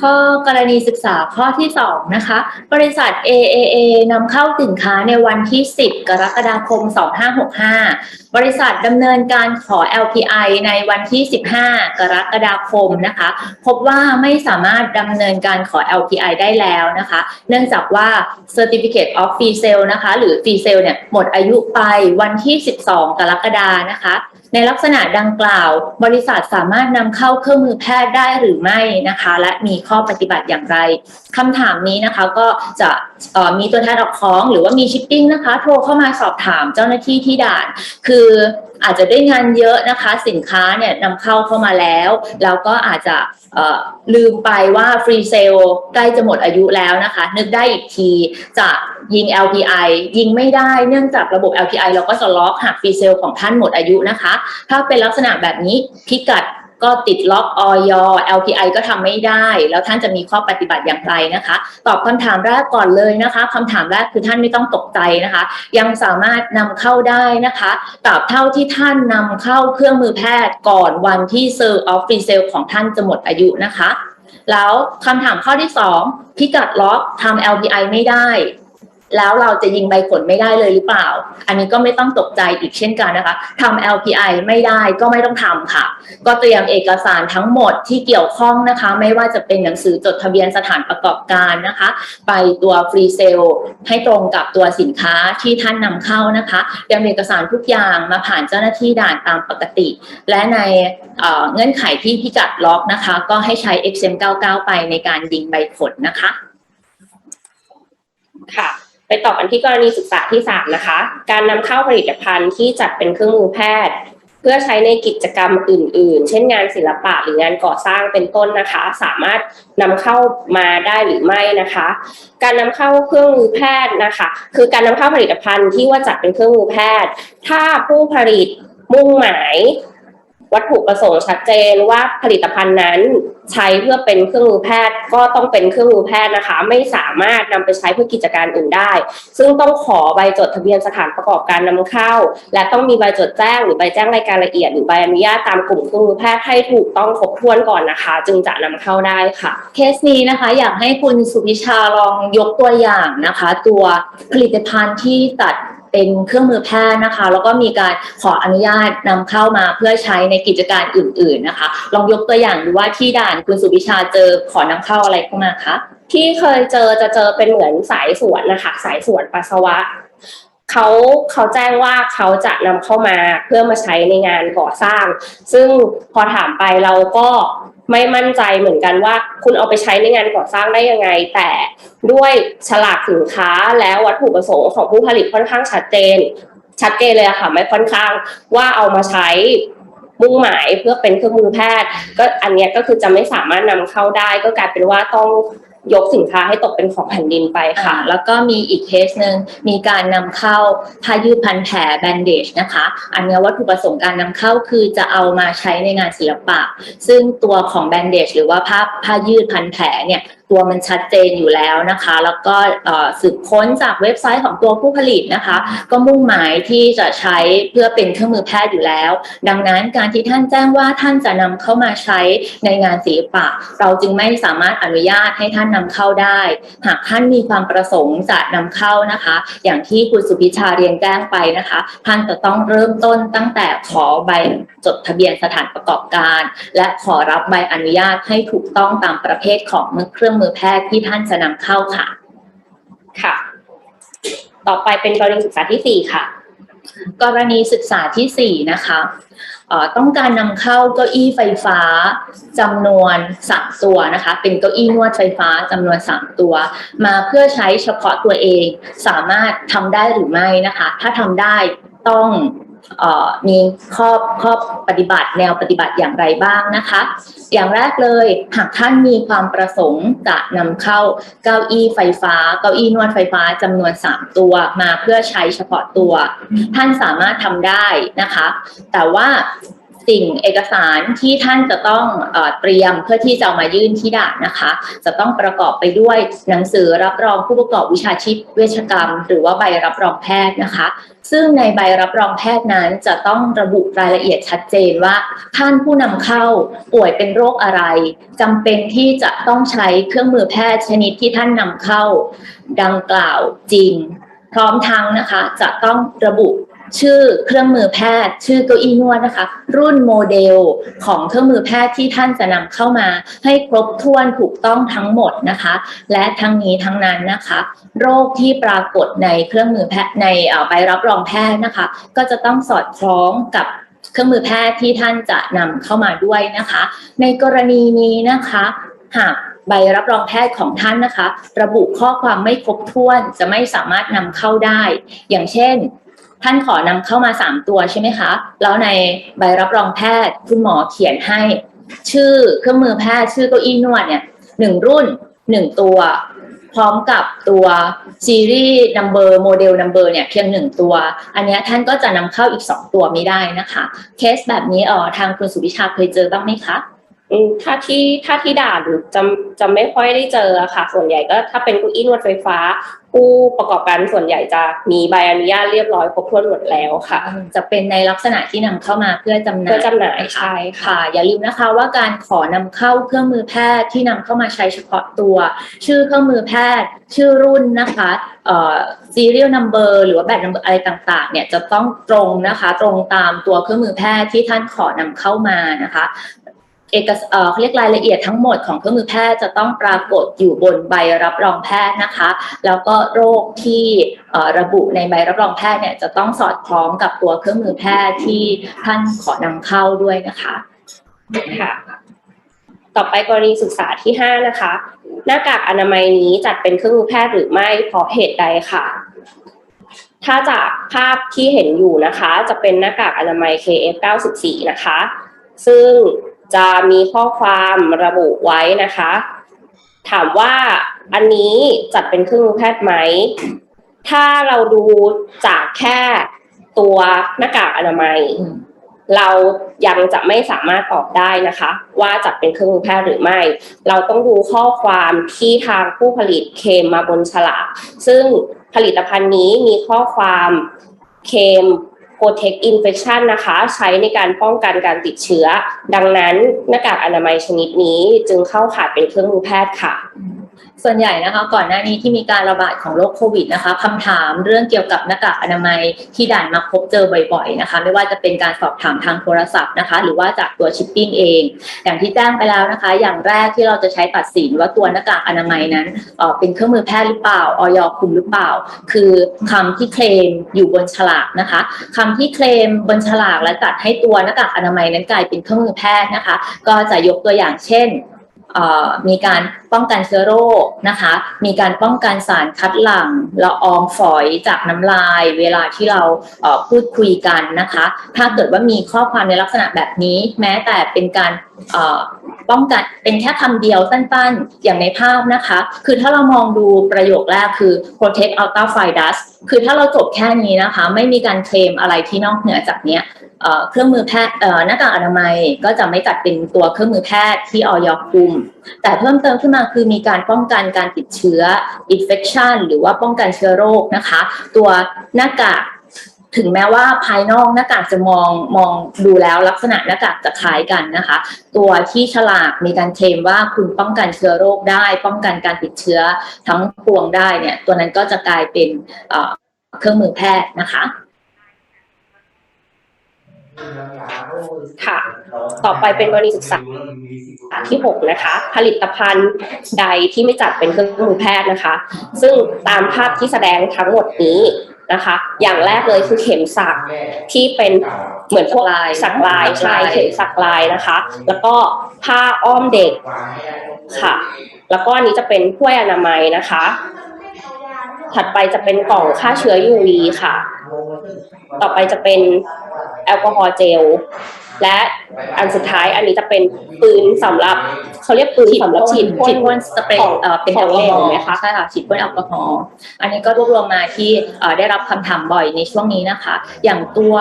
ข้อกรณีศึกษาข้อที่ 2 นะคะ บริษัท AAA นำเข้าสินค้าในวันที่ 10 กรกฎาคม 2565 บริษัทดำเนินการขอ LPI ในวันที่ 15 กรกฎาคมนะคะ พบว่าไม่สามารถดำเนินการขอ LPI ได้แล้วนะคะ เนื่องจากว่า Certificate of Free Sale นะคะ หรือ Free Sale เนี่ยหมดอายุไปวันที่ 12 กรกฎานะคะ ในลักษณะดังกล่าว บริษัทสามารถนำเข้าเครื่องมือแพทย์ได้หรือไม่นะคะ และมีข้อปฏิบัติอย่างไรคำถามนี้นะคะก็จะมีตัวแทนออกของ หรือว่ามีชิปปิ้งนะคะ โทรเข้ามาสอบถามเจ้าหน้าที่ที่ด่าน คือ อาจจะได้งานเยอะนะคะสินค้าเนี่ยนำเข้าเข้ามาแล้วแล้วก็อาจจะลืมไปว่าฟรีเซลใกล้จะหมดอายุแล้วนะคะ นึกได้อีกทีจะยิง LPI ยิงไม่ได้เนื่องจากระบบ LPI เราก็จะล็อกหากฟรีเซลของท่านหมดอายุนะคะ ถ้าเป็นลักษณะแบบนี้พิกัด ก็ติดล็อกออย LPI ก็ทำไม่ได้ แล้วท่านจะมีข้อปฏิบัติอย่างไรนะคะ ตอบคำถามแรกก่อนเลยนะคะคำถามแรกคือท่านไม่ต้องตกใจนะคะ ยังสามารถนำเข้าได้นะคะตราบเท่าที่ท่านนำเข้าเครื่องมือแพทย์ก่อนวันที่เซอร์ออฟฟรีเซลของท่านจะหมดอายุนะคะ แล้วคำถามข้อที่ 2 พิกัดล็อกทำ LPI ไม่ได้ แล้วเราจะยิงใบขนไม่ได้เลยหรือเปล่า อันนี้ก็ไม่ต้องตกใจอีกเช่นกันนะคะทำ LPI ไม่ได้ก็ไม่ต้องทำค่ะ ก็เตรียมเอกสารทั้งหมดที่เกี่ยวข้องนะคะ ไม่ว่าจะเป็นหนังสือจดทะเบียนสถานประกอบการนะคะ ไปตัวฟรีเซลให้ตรงกับตัวสินค้าที่ท่านนำเข้านะคะเตรียมเอกสารทุกอย่างมาผ่านเจ้าหน้าที่ด่านตามปกติ และในเเงื่อนไขที่พิกัดล็อกนะคะ ก็ให้ใช้ XM99 ไปในการยิงใบขนนะคะ ค่ะ ไปต่อกันที่กรณีศึกษาที่ 3 นะคะ การนำเข้าผลิตภัณฑ์ที่จัดเป็นเครื่องมือแพทย์ เพื่อใช้ในกิจกรรมอื่น ๆ เช่นงานศิลปะหรืองานก่อสร้างเป็นต้นนะคะ สามารถนำเข้ามาได้หรือไม่นะคะ การนำเข้าเครื่องมือแพทย์นะคะ คือการนำเข้าผลิตภัณฑ์ที่ว่าจัดเป็นเครื่องมือแพทย์ ถ้าผู้ผลิตมุ่งหมาย วัตถุประสงค์ชัดเจนว่าผลิตภัณฑ์นั้นใช้เพื่อเป็นเครื่องมือแพทย์ก็ต้องเป็นเครื่องมือแพทย์นะคะ ไม่สามารถนำไปใช้เพื่อกิจการอื่นได้ ซึ่งต้องขอใบจดทะเบียนสถานประกอบการนำเข้า และต้องมีใบจดแจ้งหรือใบแจ้งรายการละเอียดหรือใบอนุญาตตามกลุ่มเครื่องมือแพทย์ให้ถูกต้องครบถ้วนก่อนนะคะ จึงจะนำเข้าได้ค่ะ เคสนี้นะคะอยากให้คุณสุพิชาลองยกตัวอย่างนะคะ ตัวผลิตภัณฑ์ที่ตัด เป็นเครื่องมือแพทย์นะคะ แล้วก็มีการขออนุญาตนำเข้ามาเพื่อใช้ในกิจการอื่น ๆนะคะ ลองยกตัวอย่างดูว่าที่ด่านคุณสุพิชาเจอขอนำเข้าอะไรเข้ามาคะที่เคยเจอจะเจอเป็นเหมือนสายสวนนะคะสายสวนปัสสาวะเขาเขาแจ้งว่าเขาจะนำเข้ามาเพื่อมาใช้ในงานก่อสร้าง ซึ่งพอถามไปเราก็ ไม่มั่นใจเหมือนกันว่า คุณเอาไปใช้ในงานก่อสร้างได้ยังไง แต่ด้วยฉลากสินค้าและวัตถุประสงค์ของผู้ผลิตค่อนข้างชัดเจน ชัดเจนเลยอะค่ะไม่ค่อนข้างว่าเอามาใช้มุ่งหมายเพื่อเป็นเครื่องมือแพทย์ ก็อันนี้ก็คือจะไม่สามารถนำเข้าได้ ก็กลายเป็นว่าต้อง ยกสินค้าให้ตกเป็นของแผ่นดินไปค่ะค่ะแล้วก็มีอีกเคสหนึ่งมีการนำเข้าผ้ายืดพันแผลแบนเดจนะคะ อันเนี้ยวัตถุประสงค์การนำเข้าคือจะเอามาใช้ในงานศิลปะ ซึ่งตัวของแบนเดจหรือว่าผ้าผ้ายืดพันแผลเนี่ย ตัวมันชัดเจนอยู่แล้วนะคะ แล้วก็เอ่อสืบค้นจากเว็บไซต์ของตัวผู้ผลิตนะคะ ก็มุ่งหมายที่จะใช้เพื่อเป็นเครื่องมือแพทย์อยู่แล้ว ดังนั้นการที่ท่านแจ้งว่าท่านจะนำเข้ามาใช้ในงานศิลปะ เราจึงไม่สามารถอนุญาตให้ท่านนำเข้าได้ หากท่านมีความประสงค์จะนำเข้านะคะ อย่างที่คุณสุพิชาเรียนแจ้งไปนะคะ ท่านจะต้องเริ่มต้นตั้งแต่ขอใบจดทะเบียนสถานประกอบการ และขอรับใบอนุญาตให้ถูกต้องตามประเภทของเครื่องมือแพทย์ที่ท่านจะนำเข้าค่ะ ค่ะ ต่อไปเป็นกรณีศึกษาที่สี่ค่ะ กรณีศึกษาที่4นะคะต้องการนำเข้าเก้าอี้ไฟฟ้าจำนวนสามตัวนะคะ เป็นเก้าอี้นวดไฟฟ้าจำนวน3ตัว มาเพื่อใช้เฉพาะตัวเองสามารถทำได้หรือไม่นะคะ ถ้าทำได้ต้อง มีข้อข้อปฏิบัติแนวปฏิบัติอย่างไรบ้างนะคะ อย่างแรกเลยหากท่านมีความประสงค์จะนำเข้าเก้าอี้ไฟฟ้า เก้าอี้นวดไฟฟ้าจำนวน 3 ตัวมาเพื่อใช้เฉพาะตัว ท่านสามารถทำได้นะคะ แต่ว่า สิ่งเอกสารที่ท่านจะต้องเตรียมเพื่อที่จะามายื่นที่ด่านนะคะ จะต้องประกอบไปด้วยหนังสือรับรองผู้ประกอบวิชาชีพเวชกรรม หรือว่าใบรับรองแพทย์นะคะ ซึ่งในใบรับรองแพทย์นั้นจะต้องระบุรายละเอียดชัดเจนว่า ท่านผู้นำเข้าป่วยเป็นโรคอะไรจำเป็นที่จะต้องใช้เครื่องมือแพทย์ชนิดที่ท่านนำเข้า ดังกล่าวจริง พร้อมทั้งนะคะจะต้องระบุ ชื่อเครื่องมือแพทย์ ชื่อเก้าอี้นวดนะคะ รุ่นโมเดลของเครื่องมือแพทย์ที่ท่านจะนำเข้ามา ให้ครบถ้วนถูกต้องทั้งหมดนะคะ และทั้งนี้ทั้งนั้นนะคะ โรคที่ปรากฏในเครื่องมือแพทย์ในใบรับรองแพทย์นะคะ ก็จะต้องสอดคล้องกับเครื่องมือแพทย์ที่ท่านจะนำเข้ามาด้วยนะคะ ในกรณีนี้นะคะหากใบรับรองแพทย์ของท่านนะคะ ระบุข้อความไม่ครบถ้วนจะไม่สามารถนำเข้าได้ อย่างเช่น ท่านขอนำเข้ามา 3 ตัวใช่ไหมคะ แล้วในใบรับรองแพทย์คุณหมอเขียนให้ ชื่อเครื่องมือแพทย์ชื่อเก้าอี้นวดเนี่ยหนึ่งรุ่นหนึ่งตัว พร้อมกับตัวซีรีส์นัมเบอร์โมเดลนัมเบอร์เนี่ยเพียงหนึ่งตัว อันนี้ท่านก็จะนำเข้าอีก 2 ตัวไม่ได้นะคะ เคสแบบนี้เออทางคุณสุวิชาเคยเจอบ้างไหมคะ ถ้าที่ถ้าที่ด่านจะจะไม่ค่อยได้เจออะค่ะ ส่วนใหญ่ก็ถ้าเป็นเก้าอี้นวดไฟฟ้า ผู้ประกอบการส่วนใหญ่จะมีใบอนุญาตเรียบร้อยครบถ้วนหมดแล้วค่ะ จะเป็นในลักษณะที่นำเข้ามาเพื่อจำหน่ายเพื่อจำหน่ายใช่ค่ะค่ะอย่าลืมนะคะว่าการขอนำเข้าเครื่องมือแพทย์ที่นำเข้ามาใช้เฉพาะตัว ชื่อเครื่องมือแพทย์ ชื่อรุ่นนะคะเอ่อ serial number หรือว่าแบบ number อะไรต่างๆ เนี่ยจะต้องตรงนะคะ ตรงตามตัวเครื่องมือแพทย์ที่ท่านขอนำเข้ามานะคะ เอกสเอ่อเขาเรียกรายละเอียดทั้งหมดของเครื่องมือแพทย์จะต้องปรากฏอยู่บนใบรับรองแพทย์นะคะ แล้วก็โรคที่เอ่อระบุในใบรับรองแพทย์เนี่ยจะต้องสอดคล้องกับตัวเครื่องมือแพทย์ที่ท่านขอนำเข้าด้วยนะคะค่ะต่อไปกรณีศึกษาที่ห้านะคะ หน้ากากอนามัยนี้จัดเป็นเครื่องมือแพทย์หรือไม่เพราะเหตุใดค่ะถ้าจากภาพที่เห็นอยู่นะคะ จะเป็นหน้ากากอนามัย KF94 นะคะ ซึ่ง จะมีข้อความระบุไว้นะคะ ถามว่าอันนี้จัดเป็นเครื่องมือแพทย์ไหม ถ้าเราดูจากแค่ตัวหน้ากากอนามัย เรายังจะไม่สามารถตอบได้นะคะ ว่าจัดเป็นเครื่องมือแพทย์หรือไม่ เราต้องดูข้อความที่ทางผู้ผลิตเคมมาบนฉลากซึ่งผลิตภัณฑ์นี้มีข้อความเคม Protect Infection นะคะ ใช้ในการป้องกันการติดเชื้อ ดังนั้นหน้ากากอนามัยชนิดนี้จึงเข้าข่ายเป็นเครื่องมือแพทย์ค่ะ ส่วนใหญ่นะคะก่อนหน้านี้ที่มีการระบาดของโรคโควิดนะคะคำถามเรื่องเกี่ยวกับหน้ากากอนามัยที่ด่านมาพบเจอบ่อยๆนะคะ ไม่ว่าจะเป็นการสอบถามทางโทรศัพท์นะคะ หรือว่าจากตัวชิปปิ้งเอง อย่างที่แจ้งไปแล้วนะคะ อย่างแรกที่เราจะใช้ตัดสินว่าตัวหน้ากากอนามัยนั้นเออเป็นเครื่องมือแพทย์หรือเปล่าออยคุมหรือเปล่า คือคำที่เคลมอยู่บนฉลากนะคะคำที่เคลมบนฉลากและจัดให้ตัวหน้ากากอนามัยนั้นกลายเป็นเครื่องมือแพทย์นะคะ ก็จะยกตัวอย่างเช่น มีการป้องกันเชื้อโรคนะคะ มีการป้องกันสารคัดหลั่งละอองฝอยจากน้ำลาย เวลาที่เราเพูดคุยกันนะคะ ถ้าเกิดว่ามีข้อความในลักษณะแบบนี้ แม้แต่เป็นการป้องกันเป็นแค่คำเดียวสั้นๆ อย่างในภาพนะคะ คือถ้าเรามองดูประโยคแรกคือ protect ultra fine dust คือถ้าเราจบแค่นี้นะคะ ไม่มีการเคลมอะไรที่นอกเหนือจากเนี้ย เครื่องมือแพทย์หน้ากากอนามัยก็จะไม่จัดเป็นตัวเครื่องมือแพทย์ที่ออยคุม แต่เพิ่มเติมขึ้นมาคือมีการป้องกันการติดเชื้อ infection หรือว่าป้องกันเชื้อโรคนะคะ ตัวหน้ากากถึงแม้ว่าภายนอกหน้ากากจะมองมองดูแล้วลักษณะหน้ากากจะคล้ายกันนะคะ ตัวที่ฉลากมีการเคลมว่าคุณป้องกันเชื้อโรคได้ ป้องกันการติดเชื้อทั้งปวงได้เนี่ยตัวนั้นก็จะกลายเป็นเครื่องมือแพทย์นะคะ ค่ะ ต่อไปเป็นกรณีศึกษาที่6นะคะ ผลิตภัณฑ์ใดที่ไม่จัดเป็นเครื่องมือแพทย์นะคะ ซึ่งตามภาพที่แสดงทั้งหมดนี้นะคะ อย่างแรกเลยคือเข็มสักที่เป็นเหมือนพวกลายสักลายใช่ลายเข็มสักลายนะคะ แล้วก็ผ้าอ้อมเด็กค่ะ แล้วก็อันนี้จะเป็นถ้วยอนามัยนะคะ ถัดไปจะเป็นกล่องฆ่าเชื้อ UV ค่ะ ต่อไปจะเป็น แอลกอฮอล์เจล และอันสุดท้ายอันนี้จะเป็นปืนสำหรับเขาเรียกปืนสำหรับฉีดพ่นฉีดพ่นสเปรของย์เอ่อเป็นขแอองลกอฮอเหลวล์ไหมคะใช่ค่ะฉีดพ่นแอลกอฮอล์อันนี้ก็รวบรวมมาที่เอ่อได้รับคำถามบ่อยในช่วงนี้นะคะ อย่างตัว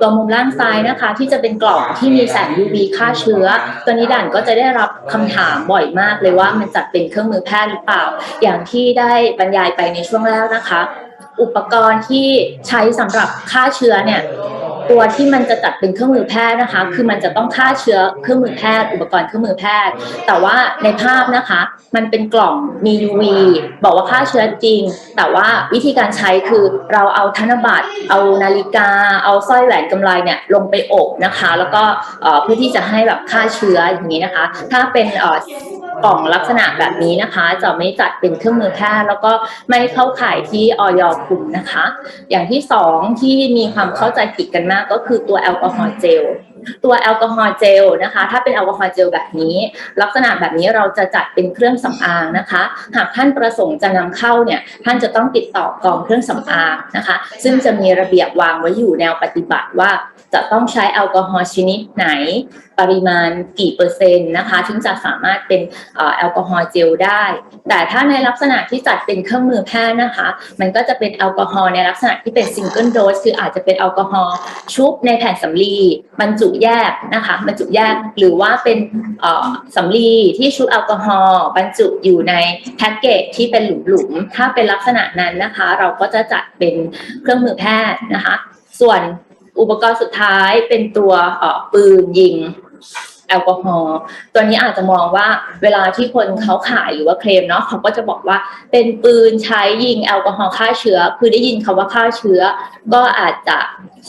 ตัวมุมล่างซ้ายนะคะ ที่จะเป็นกล่องที่มีแสง UV ฆ่าเชื้อ ตัวนี้ด่านก็จะได้รับคำถามบ่อยมากเลยว่ามันจัดเป็นเครื่องมือแพทย์หรือเปล่า อย่างที่ได้บรรยายไปในช่วงแรกนะคะ อุปกรณ์ที่ใช้สำหรับฆ่าเชื้อเนี่ย ตัวที่มันจะจัดเป็นเครื่องมือแพทย์นะคะ คือมันจะต้องฆ่าเชื้อเครื่องมือแพทย์ อุปกรณ์เครื่องมือแพทย์ แต่ว่าในภาพนะคะ มันเป็นกล่องมี UV บอกว่าฆ่าเชื้อจริง แต่ว่าวิธีการใช้คือเราเอาธนบัตร เอานาฬิกา เอาสร้อยแหวนกำไลเนี่ยลงไปอบนะคะ แล้วก็เอ่อเพื่อที่จะให้แบบฆ่าเชื้ออย่างนี้นะคะ ถ้าเป็นเอ่อ กล่องลักษณะแบบนี้นะคะ จะไม่จัดเป็นเครื่องมือแพทย์แล้วก็ไม่เข้าข่ายที่ออยคุมนะคะ อย่างที่สองที่มีความเข้าใจผิดกันมากก็คือตัวแอลกอฮอล์เจลตัวแอลกอฮอล์เจลนะคะ ถ้าเป็นแอลกอฮอล์เจลแบบนี้ ลักษณะแบบนี้เราจะจัดเป็นเครื่องสำอางนะคะ หากท่านประสงค์จะนำเข้าเนี่ย ท่านจะต้องติดต่อกองเครื่องสำอางนะคะ ซึ่งจะมีระเบียบวางไว้อยู่แนวปฏิบัติว่าจะต้องใช้แอลกอฮอล์ชนิดไหน ปริมาณกี่เปอร์เซ็นต์นะคะถึงจะสามารถเป็นอแอลกอฮอล์เจลได้ แต่ถ้าในลักษณะที่จัดเป็นเครื่องมือแพทย์นะคะ มันก็จะเป็นแอลกอฮอล์ในลักษณะที่เป็นซิงเกิลโดสคืออาจจะเป็นแอลกอฮอล์ชุบในแผ่นสำลีบรรจุแยกนะคะบรรจุแยกหรือว่าเป็นสำลีที่ชุบแอลกอฮอล์บรรจุอยู่ในแพ็กเกจที่เป็นหลุมๆถ้าเป็นลักษณะนั้นนะคะ เราก็จะจัดเป็นเครื่องมือแพทย์นะคะ ส่วนอุปกรณ์สุดท้ายเป็นตัวปืนยิง แอลกอฮอล์ตัวนี้อาจจะมองว่าเวลาที่คนเขาขายหรือว่าเคลมเนาะเขาก็จะบอกว่าเป็นปืนใช้ยิงแอลกอฮอล์ฆ่าเชื้อ คือได้ยินคำว่าฆ่าเชื้อ ก็อาจจะ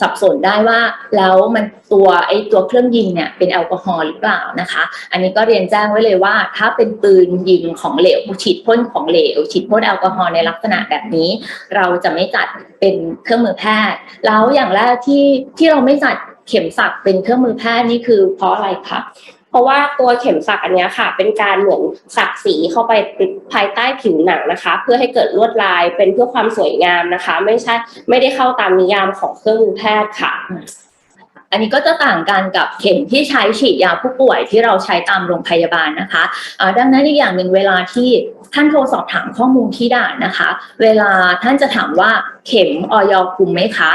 สับสนได้ว่าแล้วมันตัวไอตัวเครื่องยิงเนี่ยเป็นแอลกอฮอล์หรือเปล่านะคะ อันนี้ก็เรียนแจ้งไว้เลยว่า ถ้าเป็นปืนยิงของเหลวฉีดพ่นของเหลวฉีดพ่นแอลกอฮอล์ในลักษณะแบบนี้ เราจะไม่จัดเป็นเครื่องมือแพทย์ แล้วอย่างแรกที่ที่เราไม่จัด เข็มสักเป็นเครื่องมือแพทย์นี่คือเพราะอะไรคะเพราะว่าตัวเข็มสักอันนี้ค่ะ เป็นการเหมือนสักสีเข้าไปภายใต้ผิวหนังนะคะ เพื่อให้เกิดลวดลายเป็นเพื่อความสวยงามนะคะ ไม่ใช่ไม่ได้เข้าตามนิยามของเครื่องมือแพทย์ค่ะ อันนี้ก็จะต่างกันกับเข็มที่ใช้ฉีดยาผู้ป่วยที่เราใช้ตามโรงพยาบาลนะคะอ่าดังนั้นอีกอย่างหนึ่งเวลาที่ท่านโทรสอบถามข้อมูลที่ด่านนะคะ เวลาท่านจะถามว่าเข็มออยคุมไหมคะ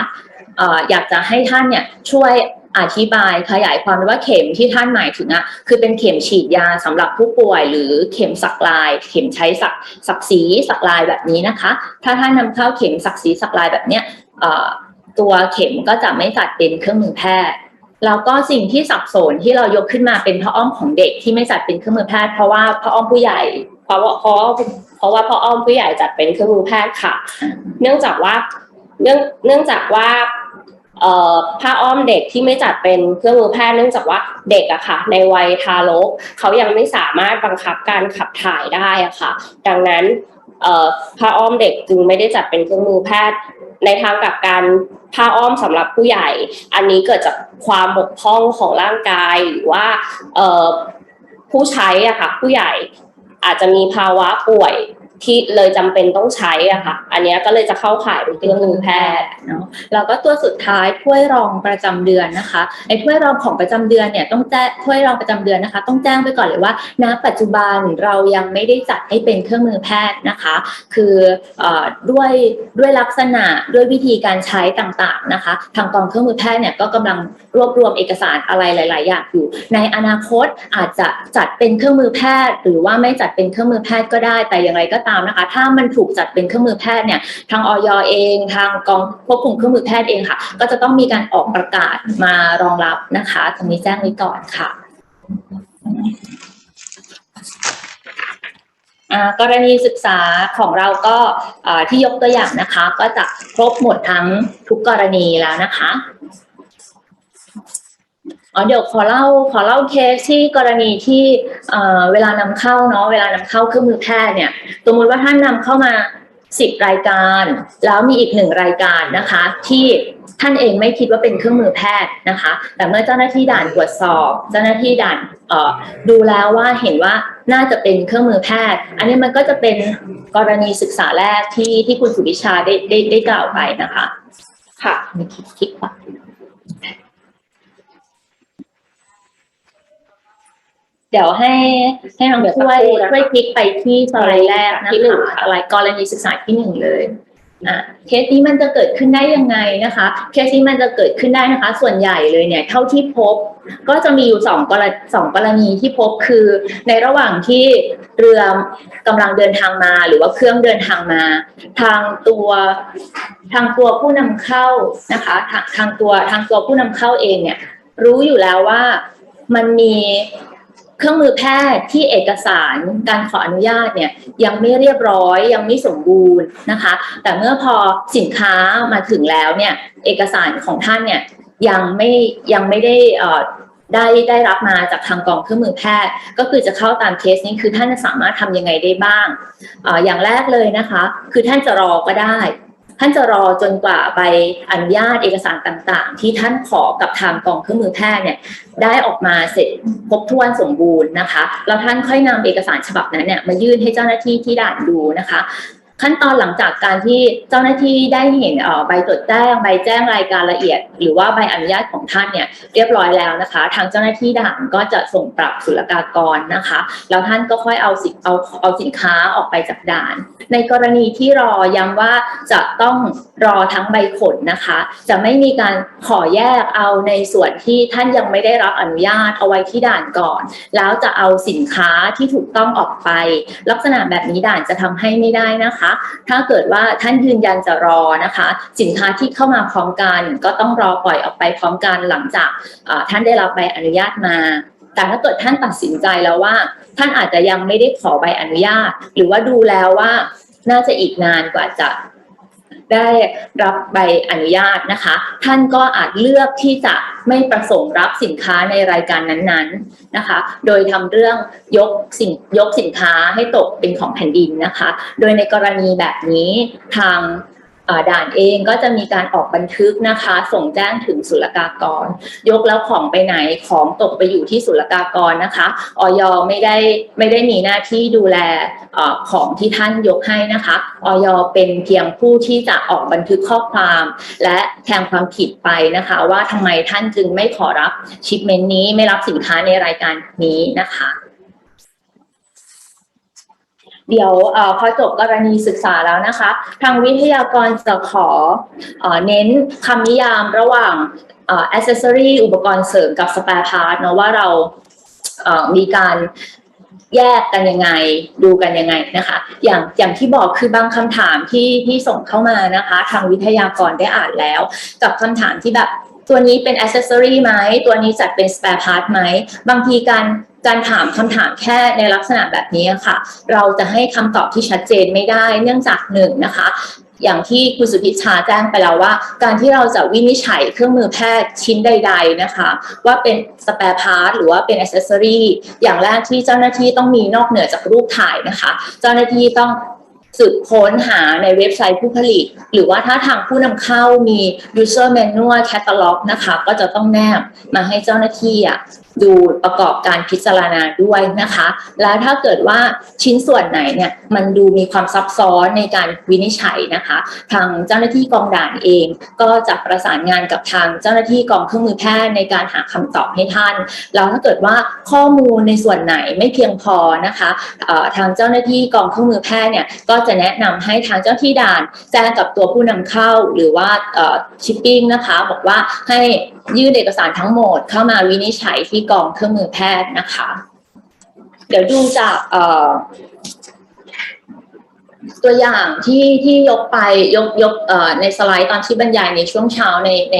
อยากจะให้ท่านเนี่ยช่วยอธิบายขยายความว่าเข็มที่ท่านหมายถึงอะคือเป็นเข็มฉีดยาสำหรับผู้ป่วย หรือเข็มสักลาย เข็มใช้สักสักสีสักลายแบบนี้นะคะ ถ้าท่านนำเข้าเข็มสักสีสักลายแบบเนี้ยตัวเข็มก็จะไม่จัดเป็นเครื่องมือแพทย์แล้วก็สิ่งที่สับสนที่เรายกขึ้นมาเป็นพระอ้อมของเด็กที่ไม่จัดเป็นเครื่องมือแพทย์เพราะว่าพระอ้อมผู้ใหญ่เพราะว่าเพราะเพราะว่าพ่ออ้อมผู้ใหญ่จัดเป็นเครื่องมือแพทย์ค่ะ เนื่องจากว่าเนื่องเนื่องจากว่า ผ้าอ้อมเด็กที่ไม่จัดเป็นเครื่องมือแพทย์เนื่องจากว่าเด็กอะค่ะ ในวัยทารกเขายังไม่สามารถบังคับการขับถ่ายได้อะค่ะ ดังนั้นผ้าอ้อมเด็กจึงไม่ได้จัดเป็นเครื่องมือแพทย์ ในทางกับการผ้าอ้อมสำหรับผู้ใหญ่ อันนี้เกิดจากความบกพร่องของร่างกายหรือว่าผู้ใช้อะค่ะผู้ใหญ่อาจจะมีภาวะป่วย ที่เลยจำเป็นต้องใช้อะค่ะ อันนี้ก็เลยจะเข้าข่ายเป็นเครื่องมือแพทย์เนาะแล้วก็ตัวสุดท้ายถ้วยรองประจำเดือนนะคะไอ้ถ้วยรองของประจำเดือนเนี่ยต้องแจ้งถ้วยรองประจำเดือนนะคะ ต้องแจ้งไปก่อนเลยว่าณปัจจุบันเรายังไม่ได้จัดให้เป็นเครื่องมือแพทย์นะคะ คือเอ่อด้วยด้วยลักษณะด้วยวิธีการใช้ต่างๆนะคะ ทางกองเครื่องมือแพทย์เนี่ยก็กำลังรวบรวมเอกสารอะไรหลาย ๆ อย่างอยู่ ในอนาคตอาจจะจัดเป็นเครื่องมือแพทย์ หรือว่าไม่จัดเป็นเครื่องมือแพทย์ก็ได้แต่อย่างไรก็ตามนะคะ ถ้ามันถูกจัดเป็นเครื่องมือแพทย์เนี่ยทางออยเอง ทางกองควบคุมเครื่องมือแพทย์เองค่ะ ก็จะต้องมีการออกประกาศมารองรับนะคะตรงนี้แจ้งไว้ก่อนค่ะอ่ากรณีศึกษาของเราก็ที่ยกตัวอย่างนะคะ ก็จะครบหมดทั้งทุกกรณีแล้วนะคะ อ๋อเดี๋ยวขอเล่าขอเล่าเคสที่กรณีที่เเวลานำเข้าเนาะเวลานำเข้าเครื่องมือแพทย์เนี่ยสมมติว่าท่านนำเข้ามาสิบรายการ แล้วมีอีกหนึ่งรายการนะคะ ที่ท่านเองไม่คิดว่าเป็นเครื่องมือแพทย์นะคะ แต่เมื่อเจ้าหน้าที่ด่านตรวจสอบ เจ้าหน้าที่ด่านดูแล้วว่าเห็นว่าน่าจะเป็นเครื่องมือแพทย์ อันนี้มันก็จะเป็นกรณีศึกษาแรกที่ที่คุณสุวิชาได้ได้ได้กล่าวไปนะคะ ค่ะมีคลิกคลิกไป เดี๋ยวให้ให้น้องเดี๋ยวสักช่วยครู่นะคะช่วยคลิกไปที่สไลด์แรกนะที่หนึ่งคะสไลด์กรณีศึกษาที่หนึ่งเลยอะเคสนี้มันจะเกิดขึ้นได้ยังไงนะคะ เคสนี้มันจะเกิดขึ้นได้นะคะ ส่วนใหญ่เลยเนี่ยเท่าที่พบก็จะมีอยู่สองกรณีสองกรณีที่พบคือ ในระหว่างที่เรือกำลังเดินทางมา หรือว่าเครื่องเดินทางมา ทางตัวทางตัวผู้นำเข้านะคะทางทางตัวทางตัวผู้นำเข้าเองเนี่ยรู้อยู่แล้วว่ามันมี เครื่องมือแพทย์ที่เอกสารการขออนุญาตเนี่ยยังไม่เรียบร้อยยังไม่สมบูรณ์นะคะ แต่เมื่อพอสินค้ามาถึงแล้วเนี่ยเอกสารของท่านเนี่ยยังไม่ยังไม่ได้อ่อได้ได้รับมาจากทางกองเครื่องมือแพทย์ ก็คือจะเข้าตามเคสนี้คือท่านจะสามารถทำยังไงได้บ้างออย่างแรกเลยนะคะ คือท่านจะรอก็ได้ ท่านจะรอจนกว่าใบอนุญาตเอกสารต่างๆ ที่ท่านขอกับทางกองเครื่องมือแพทย์เนี่ยได้ออกมาเสร็จครบถ้วนสมบูรณ์นะคะแล้วท่านค่อยนำเอกสารฉบับนั้นเนี่ยมายื่นให้เจ้าหน้าที่ที่ด่านดูนะคะขั้นตอนหลังจากการที่เจ้าหน้าที่ได้เห็นเอ่อใบจดแจ้งใบแจ้งรายการละเอียด หรือว่าใบอนุญาตของท่านเนี่ยเรียบร้อยแล้วนะคะ ทางเจ้าหน้าที่ด่านก็จะส่งปรับศุลกากรนะคะ แล้วท่านก็ค่อยเอาสิเอาเอาสินค้าออกไปจากด่าน ในกรณีที่รอย้ำว่าจะต้องรอทั้งใบขนนะคะ จะไม่มีการขอแยกเอาในส่วนที่ท่านยังไม่ได้รับอนุญาตเอาไว้ที่ด่านก่อน แล้วจะเอาสินค้าที่ถูกต้องออกไป ลักษณะแบบนี้ด่านจะทำให้ไม่ได้นะคะ ถ้าเกิดว่าท่านยืนยันจะรอนะคะ สินค้าที่เข้ามาพร้อมกัน ก็ต้องรอปล่อยออกไปพร้อมกันหลังจากท่านได้รับใบอนุญาตมาแต่ถ้าเกิดท่านตัดสินใจแล้วว่า ท่านอาจจะยังไม่ได้ขอใบอนุญาต หรือว่าดูแล้วว่า น่าจะอีกนานกว่าจะได้รับใบอนุญาตนะคะ ท่านก็อาจเลือกที่จะไม่ประสงค์รับสินค้าในรายการนั้นๆนะคะ โดยทำเรื่องยกสินยกสินค้าให้ตกเป็นของแผ่นดินนะคะ โดยในกรณีแบบนี้ทาง ด่านเองก็จะมีการออกบันทึกนะคะ ส่งแจ้งถึงศุลกากร ยกแล้วของไปไหนของตกไปอยู่ที่ศุลกากรนะคะออยไม่ได้ไม่ได้มีหน้าที่ดูแลอของที่ท่านยกให้นะคะออยเป็นเพียงผู้ที่จะออกบันทึกข้อความ และแทนความผิดไปนะคะ ว่าทำไมท่านจึงไม่ขอรับชิปเมนต์นี้ไม่รับสินค้าในรายการนี้นะคะ เดี๋ยวอพอจบกรณีศึกษาแล้วนะคะ ทางวิทยากรจะขอเอเน้นคำนิยามระหว่างอ accessory อุปกรณ์เสริมกับ spare part เนอะว่าเราเอ่อมีการแยกกันยังไงดูกันยังไงนะคะ อย่างอย่างที่บอกคือบางคำถามที่ที่ส่งเข้ามานะคะ ทางวิทยากรได้อ่านแล้ว กับคำถามที่แบบ ตัวนี้เป็น accessory ไหม ตัวนี้จัดเป็น spare part ไหม บางทีการการถามคำถามแค่ในลักษณะแบบนี้ค่ะ เราจะให้คำตอบที่ชัดเจนไม่ได้ เนื่องจากหนึ่งนะคะ อย่างที่คุณสุพิชาแจ้งไปแล้วว่า การที่เราจะวินิจฉัยเครื่องมือแพทย์ชิ้นใด ๆนะคะ ว่าเป็น spare part หรือว่าเป็น accessory อย่างแรกที่เจ้าหน้าที่ต้องมีนอกเหนือจากรูปถ่ายนะคะ เจ้าหน้าที่ต้อง สืบค้นหาในเว็บไซต์ผู้ผลิต หรือว่าถ้าทางผู้นำเข้ามี user manual catalog นะคะ ก็จะต้องแนบมาให้เจ้าหน้าที่อะดูประกอบการพิจารณาด้วยนะคะ แล้วถ้าเกิดว่าชิ้นส่วนไหนเนี่ยมันดูมีความซับซ้อนในการวินิจฉัยนะคะ ทางเจ้าหน้าที่กองด่านเอง ก็จะประสานงานกับทางเจ้าหน้าที่กองเครื่องมือแพทย์ในการหาคำตอบให้ท่าน แล้วถ้าเกิดว่าข้อมูลในส่วนไหนไม่เพียงพอนะคะเอ่อทางเจ้าหน้าที่กองเครื่องมือแพทย์เนี่ยก็จะแนะนำให้ทางเจ้าที่ด่านแจ้งกับตัวผู้นำเข้าหรือว่าชิปปิ้งนะคะ บอกว่าให้ยื่นเอกสารทั้งหมดเข้ามาวินิจฉัยที่กองเครื่องมือแพทย์นะคะ เดี๋ยวดูจากเตัวอย่างที่ที่ยกไปยกยกในสไลด์ตอนที่บรรยายในช่วงเช้าในใน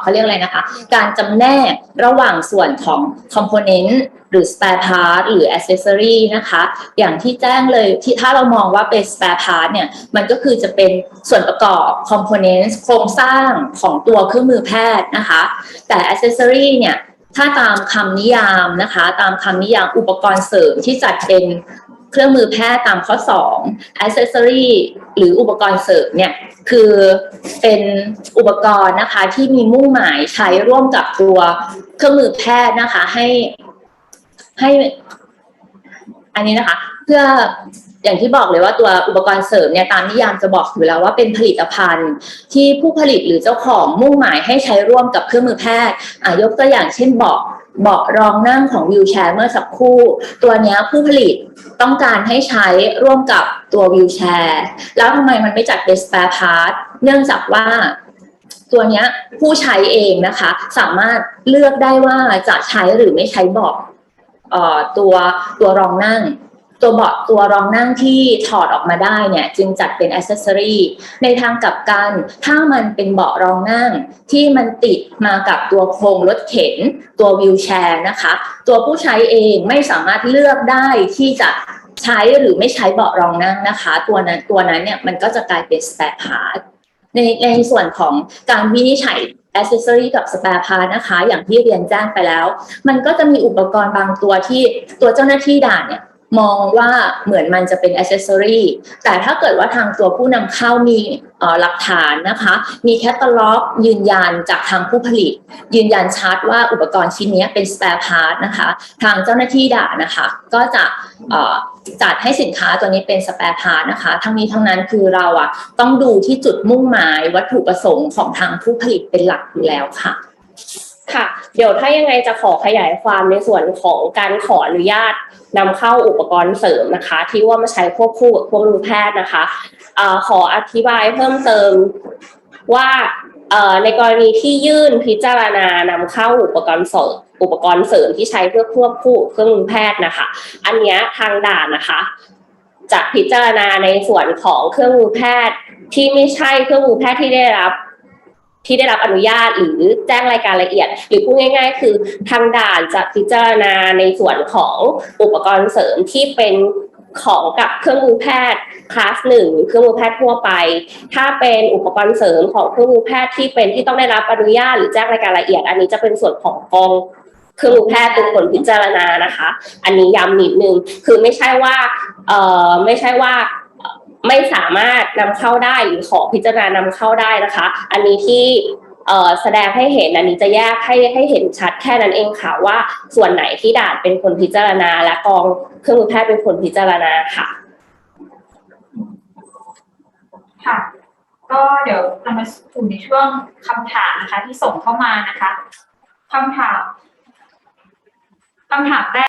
เขาเรียกอะไรนะคะ การจำแนกระหว่างส่วนของ component หรือ spare part หรือ accessory นะคะ อย่างที่แจ้งเลยที่ถ้าเรามองว่าเป็น spare part เนี่ย มันก็คือจะเป็นส่วนประกอบ component โครงสร้างของตัวเครื่องมือแพทย์นะคะ แต่ accessory เนี่ยถ้าตามคำนิยามนะคะ ตามคำนิยามอุปกรณ์เสริมที่จัดเป็น เครื่องมือแพทย์ตามข้อ2 accessory หรืออุปกรณ์เสริมเนี่ยคือเป็นอุปกรณ์นะคะที่มีมุ่งหมายใช้ร่วมกับตัวเครื่องมือแพทย์นะคะให้ให้อันนี้นะคะ เพื่ออย่างที่บอกเลยว่าตัวอุปกรณ์เสริมเนี่ยตามนิยามจะบอกอยู่แล้วว่าเป็นผลิตภัณฑ์ ที่ผู้ผลิตหรือเจ้าของมุ่งหมายให้ใช้ร่วมกับเครื่องมือแพทย์อะยกตัวอย่างเช่นเบาะ เบาะรองนั่งของวิวแชร์เมื่อสักครู่ ตัวนี้ผู้ผลิตต้องการให้ใช้ร่วมกับตัววิวแชร์แล้วทำไมมันไม่จัดเป็นสเปร์พาร์ทเนื่องจากว่าตัวนี้ผู้ใช้เองนะคะ สามารถเลือกได้ว่าจะใช้หรือไม่ใช้เบาะตัวตัวรองนั่ง ตัวเบาะตัวรองนั่งที่ถอดออกมาได้เนี่ยจึงจัดเป็นอ c เซสซอรีในทางกลับกัน ถ้ามันเป็นเบาะรองนั่งที่มันติดมากับตัวโครงรถเข็น ตัววิวแชร์นะคะ ตัวผู้ใช้เองไม่สามารถเลือกได้ที่จะใช้หรือไม่ใช้เบาะรองนั่งนะคะ ตัวนั้นตัวนั้นเนี่ยมันก็จะกลายเป็น spare part ในในส่วนของการวินิจฉัย accessory กับ spare part นะคะ อย่างที่เรียนแจ้งไปแล้ว มันก็จะมีอุปกรณ์บางตัวที่ตัวเจ้าหน้าที่ด่านเนี่ย มองว่าเหมือนมันจะเป็น accessory แต่ถ้าเกิดว่าทางตัวผู้นำเข้ามีหลักฐานนะคะ มีแคตตาล็อกยืนยันจากทางผู้ผลิต ยืนยันชัดว่าอุปกรณ์ชิ้นนี้เป็น spare part นะคะ ทางเจ้าหน้าที่ด่านนะคะ ก็จะจัดให้สินค้าตัวนี้เป็น spare part นะคะ ทั้งนี้ทั้งนั้นคือเราอะต้องดูที่จุดมุ่งหมายวัตถุประสงค์ของทางผู้ผลิตเป็นหลักอยู่แล้วค่ะ ค่ะ เดี๋ยวถ้ายังไงจะขอขยายความในส่วนของการขออนุญาตนำเข้าอุปกรณ์เสริมนะคะ ที่ว่ามาใช้ควบคู่กับเครื่องมือแพทย์นะคะเอ่อขออธิบายเพิ่มเติมว่าเอ่อในกรณีที่ยื่นพิจารณานำเข้าอุปกรณ์เสริมอุปกรณ์เสริมที่ใช้เพื่อควบคู่เครื่องมือแพทย์นะคะ อันนี้ทางด่านนะคะ จะพิจารณาในส่วนของเครื่องมือแพทย์ที่ไม่ใช่เครื่องมือแพทย์ที่ได้รับ ที่ได้รับอนุญาตหรือแจ้งรายการละเอียด หรือพูดง่าย ๆ คือทางด่านจะพิจารณาในส่วนของอุปกรณ์เสริมที่เป็นของกับเครื่องมือแพทย์คลาสหนึ่งเครื่องมือแพทย์ทั่วไป ถ้าเป็นอุปกรณ์เสริมของเครื่องมือแพทย์ที่เป็นที่ต้องได้รับอนุญาตหรือแจ้งรายการละเอียด อันนี้จะเป็นส่วนของกองเครื่องมือแพทย์เป็นคนพิจารณานะคะ อันนี้ย้ำนิดนึงคือไม่ใช่ว่าเอ่อไม่ใช่ว่า ไม่สามารถนำเข้าได้หรือขอพิจารณานำเข้าได้นะคะ อันนี้ที่แสดงให้เห็นอันนี้จะแยกให้ให้เห็นชัดแค่นั้นเองค่ะว่าส่วนไหนที่ด่านเป็นคนพิจารณา และกองเครื่องมือแพทย์เป็นคนพิจารณาค่ะค่ะก็เดี๋ยวเรามาสู่ในช่วงคำถามนะคะที่ส่งเข้ามานะคะคำถามคำถามแรก